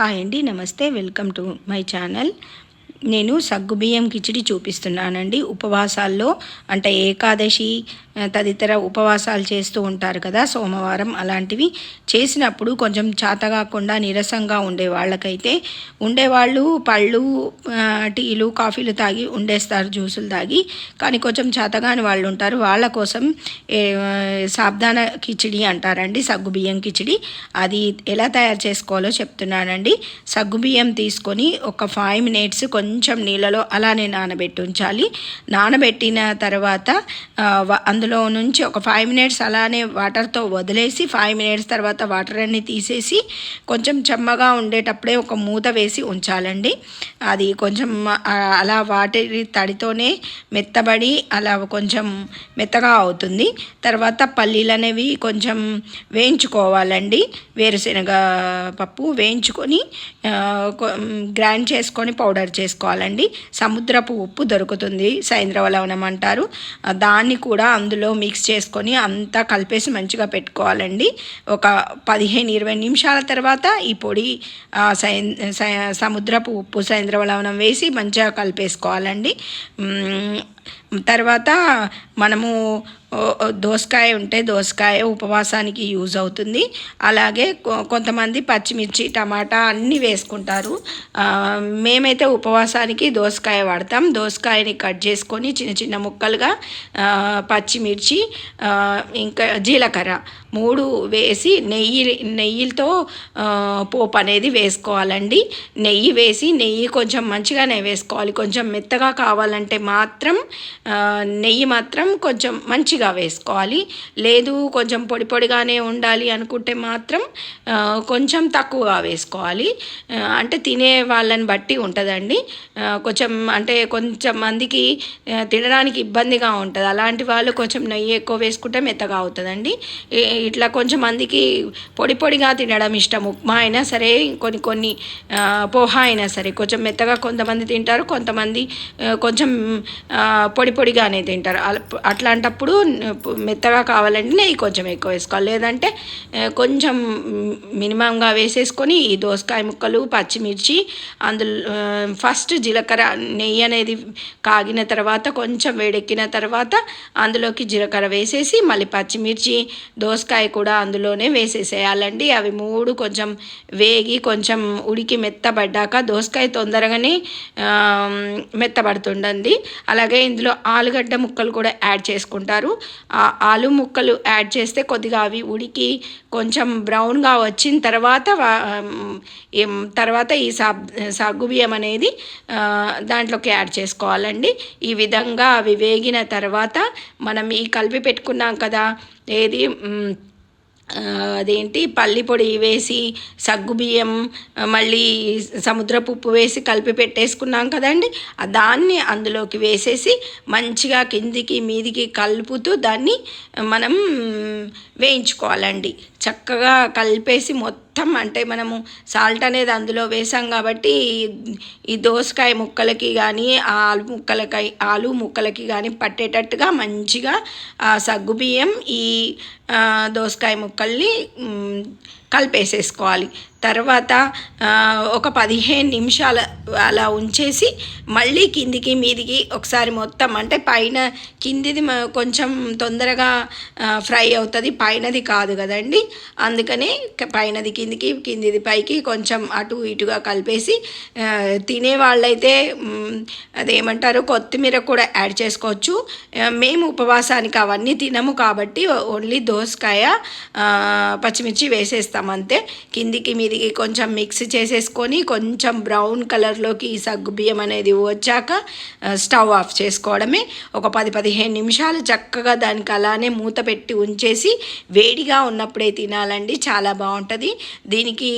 Hi అండి నమస్తే welcome to my channel. నేను సగ్గుబియ్యం కిచిడి చూపిస్తున్నానండి. ఉపవాసాల్లో అంటే ఏకాదశి తదితర ఉపవాసాలు చేస్తూ ఉంటారు కదా సోమవారం అలాంటివి. చేసినప్పుడు కొంచెం చాతగాకుండా నీరసంగా ఉండే వాళ్ళకైతే ఉండేవాళ్ళు పళ్ళు టీలు కాఫీలు తాగి ఉండేస్తారు జ్యూసులు తాగి. కానీ కొంచెం చాతగాని వాళ్ళు ఉంటారు. వాళ్ళ కోసం సాబ్దాన కిచిడి అంటారండి సగ్గుబియ్యం కిచిడి. అది ఎలా తయారు చేసుకోవాలో చెప్తున్నానండి. సగ్గుబియ్యం తీసుకొని ఒక ఫైవ్ మినిట్స్ కొంచెం కొంచెం నీళ్ళలో అలానే నానబెట్టి ఉంచాలి. నానబెట్టిన తర్వాత అందులో నుంచి ఒక ఫైవ్ మినిట్స్ అలానే వాటర్తో వదిలేసి ఫైవ్ మినిట్స్ తర్వాత వాటర్ అన్ని తీసేసి కొంచెం చెమ్మగా ఉండేటప్పుడే ఒక మూత వేసి ఉంచాలండి. అది కొంచెం అలా వాటి తడితోనే మెత్తబడి అలా కొంచెం మెత్తగా అవుతుంది. తర్వాత పల్లీలు అనేవి కొంచెం వేయించుకోవాలండి. వేరుశనగ పప్పు వేయించుకొని గ్రైండ్ చేసుకొని పౌడర్ చేసుకొని చేసుకోవాలండి సముద్రపు ఉప్పు దొరుకుతుంది సైంద్రవ లవణం అంటారు దాన్ని కూడా అందులో మిక్స్ చేసుకొని అంతా కలిపేసి మంచిగా పెట్టుకోవాలండి. ఒక పదిహేను ఇరవై నిమిషాల తర్వాత ఈ పొడి సముద్రపు ఉప్పు సైంద్రవ లవణం వేసి మంచిగా కలిపేసుకోవాలండి. తర్వాత మనము దోసకాయ ఉంటే దోసకాయ ఉపవాసానికి యూజ్ అవుతుంది. అలాగే కొంతమంది పచ్చిమిర్చి టమాటా అన్నీ వేసుకుంటారు. మేమైతే ఉపవాసానికి దోసకాయ వాడతాం. దోసకాయని కట్ చేసుకొని చిన్న చిన్న ముక్కలుగా పచ్చిమిర్చి ఇంకా జీలకర్ర మూడు వేసి నెయ్యి నెయ్యితో పోపు అనేది వేసుకోవాలండి. నెయ్యి వేసి నెయ్యి కొంచెం మంచిగానే వేసుకోవాలి. కొంచెం మెత్తగా కావాలంటే మాత్రం నెయ్యి మాత్రం కొంచెం మంచిగా వేసుకోవాలి. లేదు కొంచెం పొడి పొడిగానే ఉండాలి అనుకుంటే మాత్రం కొంచెం తక్కువగా వేసుకోవాలి. అంటే తినే వాళ్ళని బట్టి ఉంటుందండి. కొంచెం అంటే కొంచెం మందికి తినడానికి ఇబ్బందిగా ఉంటుంది. అలాంటి వాళ్ళు కొంచెం నెయ్యి ఎక్కువ వేసుకుంటే మెత్తగా అవుతుందండి. ఇట్లా కొంచెం మందికి పొడి పొడిగా తినడం ఇష్టం. ఉప్మా అయినా సరే కొన్ని కొన్ని పోహా అయినా సరే. కొంచెం మెత్తగా కొంతమంది తింటారు కొంతమంది కొంచెం పొడి పొడిగానే తింటారు. అట్లాంటప్పుడు మెత్తగా కావాలంటే నెయ్యి కొంచెం ఎక్కువ వేసుకోవాలి. లేదంటే కొంచెం మినిమంగా వేసేసుకొని ఈ దోసకాయ ముక్కలు పచ్చిమిర్చి అందులో ఫస్ట్ జీలకర్ర నెయ్యి అనేది కాగిన తర్వాత కొంచెం వేడెక్కిన తర్వాత అందులోకి జీలకర్ర వేసేసి మళ్ళీ పచ్చిమిర్చి దోసకాయ దోసకాయ కూడా అందులోనే వేసేసేయాలండి. అవి మూడు కొంచెం వేగి కొంచెం ఉడికి మెత్తబడ్డాక దోసకాయ తొందరగానే మెత్తబడుతుండండి అలాగే ఇందులో ఆలుగడ్డ ముక్కలు కూడా యాడ్ చేసుకుంటారు. ఆ ఆలు ముక్కలు యాడ్ చేస్తే కొద్దిగా అవి ఉడికి కొంచెం బ్రౌన్గా వచ్చిన తర్వాత తర్వాత ఈ సాబ్ సాగు బియ్యం అనేది దాంట్లోకి యాడ్ చేసుకోవాలండి. ఈ విధంగా అవి వేగిన తర్వాత మనం ఈ కలిపి పెట్టుకున్నాం కదా ఏది అదేంటి? పల్లి పొడి వేసి సగ్గుబియ్యం మళ్ళీ సముద్రపు ఉప్పు వేసి కలిపి పెట్టేసుకున్నాం కదండి. దాన్ని అందులోకి వేసేసి మంచిగా కిందికి మీదికి కలుపుతూ దాన్ని మనం వేయించుకోవాలండి. చక్కగా కలిపేసి మొత్తం మొత్తం అంటే మనము సాల్ట్ అనేది అందులో వేసాం కాబట్టి ఈ దోసకాయ ముక్కలకి కానీ ఆలు ముక్కలకి ఆలు ముక్కలకి కానీ పట్టేటట్టుగా మంచిగా సగ్గుబియ్యం ఈ దోసకాయ ముక్కల్ని కలిపేసేసుకోవాలి. తర్వాత ఒక పదిహేను నిమిషాల అలా ఉంచేసి మళ్ళీ కిందికి మీదికి ఒకసారి మొత్తం అంటే పైన కిందిది కొంచెం తొందరగా ఫ్రై అవుతుంది. పైనది కాదు కదండి. అందుకని పైనది కిందికి కిందిది పైకి కొంచెం అటు ఇటుగా కలిపేసి తినే వాళ్ళైతే అదేమంటారు కొత్తిమీర కూడా యాడ్ చేసుకోవచ్చు. మేము ఉపవాసానికి అవన్నీ తినము కాబట్టి ఓన్లీ దోసకాయ పచ్చిమిర్చి వేసేస్తాం అంతే కిందికి మీదికి కొంచెం మిక్స్ చేసేసుకొని కొంచెం బ్రౌన్ కలర్లోకి ఈ సగ్గు బియ్యం అనేది వచ్చాక స్టవ్ ఆఫ్ చేసుకోవడమే. ఒక పది పదిహేను నిమిషాలు చక్కగా దానికి అలానే మూత పెట్టి ఉంచేసి వేడిగా ఉన్నప్పుడే తినాలండి. చాలా బాగుంటుంది. దీనికి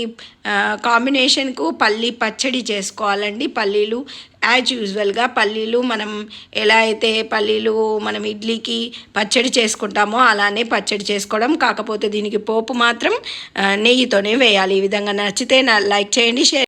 కాంబినేషన్కు పల్లి పచ్చడి చేసుకోవాలండి. పల్లీలు యాజ్ యూజువల్గా పల్లీలు మనం ఎలా అయితే పల్లీలు మనం ఇడ్లీకి పచ్చడి చేసుకుంటామో అలానే పచ్చడి చేసుకోవడం కాకపోతే దీనికి పోపు మాత్రం నెయ్యితోనే వేయాలి. ఈ విధంగా నచ్చితే నా లైక్ చేయండి షేర్